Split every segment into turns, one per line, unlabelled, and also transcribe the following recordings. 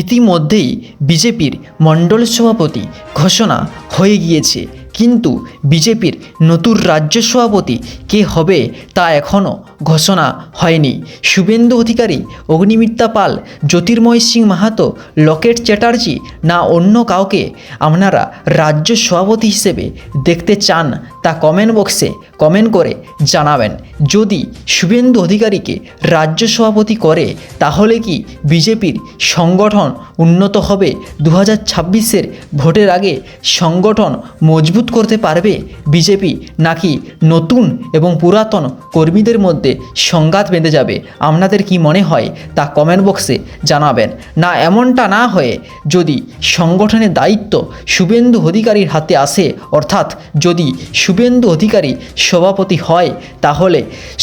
ইতিমধ্যেই বিজেপির মণ্ডল সভাপতি ঘোষণা হয়ে গিয়েছে। কিন্তু বিজেপির নতুন রাজ্য সভাপতি কে হবে তা এখনও ঘোষণা হয়নি। শুভেন্দু অধিকারী অগ্নিমিত্রা পাল, জ্যোতির্ময় সিং মাহাতো, লকেট চ্যাটার্জি না অন্য কাউকে আপনারা রাজ্য সভাপতি হিসেবে দেখতে চান তা কমেন্ট বক্সে কমেন্ট করে জানাবেন। যদি শুভেন্দু অধিকারীকে রাজ্য সভাপতি করে, তাহলে কি বিজেপির সংগঠন উন্নত হবে? দু হাজার ছাব্বিশের ভোটের আগে সংগঠন মজবুত করতে পারবে বিজেপি, নাকি নতুন এবং পুরাতন কর্মীদের মধ্যে সংঘাত বেঁধে যাবে? আপনাদের কি মনে হয়? তা কমেন্ট বক্সে জানাবেন। না, এমনটা না হয়ে যদি সংগঠনের দায়িত্ব শুভেন্দু অধিকারীর হাতে আসে, অর্থাৎ যদি শুভেন্দু অধিকারী সভাপতি হয়, তাহলে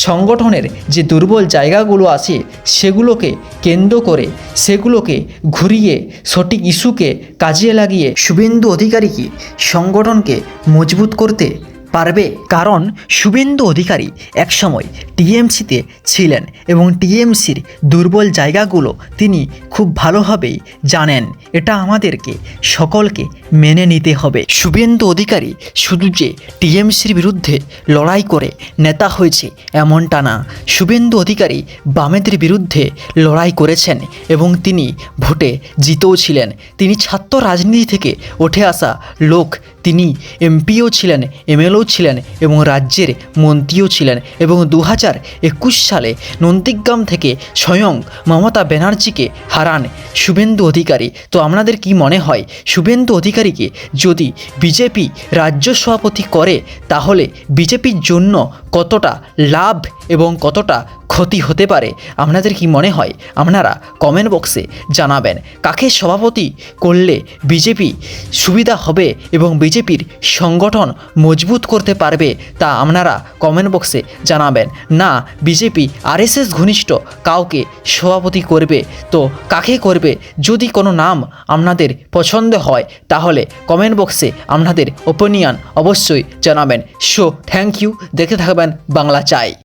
সংগঠনের যে দুর্বল জায়গাগুলো আছে, সেগুলোকে কেন্দ্র করে, সেগুলোকে ঘুরিয়ে, সঠিক ইস্যুকে কাজে লাগিয়ে, শুভেন্দু অধিকারীকে সংগঠনকে মজবুত করতে পারবে কারণ শুভেন্দু অধিকারী একসময় টিএমসিতে ছিলেন এবং টিএমসির দুর্বল জায়গাগুলো তিনি খুব ভালোভাবেই জানেন। এটা আমাদেরকে সকলকে মেনে নিতে হবে। শুভেন্দু অধিকারী শুধু যে টিএমসির বিরুদ্ধে লড়াই করে নেতা হয়েছে এমনটা না। শুভেন্দু অধিকারী বামেদের বিরুদ্ধে লড়াই করেছেন এবং তিনি ভোটে জিতেও ছিলেন। তিনি ছাত্র রাজনীতি থেকে উঠে আসা লোক তিনি এমপিও ছিলেন, এমএলও ছিলেন এবং রাজ্যের মন্ত্রীও ছিলেন এবং দু হাজার একুশ সালে নন্দীগ্রাম থেকে স্বয়ং মমতা ব্যানার্জিকে হারান শুভেন্দু অধিকারী। তো আপনাদের কি মনে হয়, শুভেন্দু অধিকারীকে যদি বিজেপি রাজ্য সভাপতি করে, তাহলে বিজেপির জন্য কতটা লাভ এবং কতটা ক্ষতি হতে পারে। আপনাদের কি মনে হয়? আপনারা কমেন্ট বক্সে জানাবেন। কাকে সভাপতি করলে বিজেপি সুবিধা হবে এবং বিজেপির সংগঠন মজবুত করতে পারবে তা আপনারা কমেন্ট বক্সে জানাবেন। না বিজেপি আরএসএস ঘনিষ্ঠ কাউকে সভাপতি করবে। তো কাকে করবে? যদি কোনো নাম আপনাদের পছন্দ হয়, তাহলে কমেন্ট বক্সে আপনাদের ওপিনিয়ন অবশ্যই জানাবেন। সো থ্যাংক ইউ দেখে থাকবেন বাংলা চাই।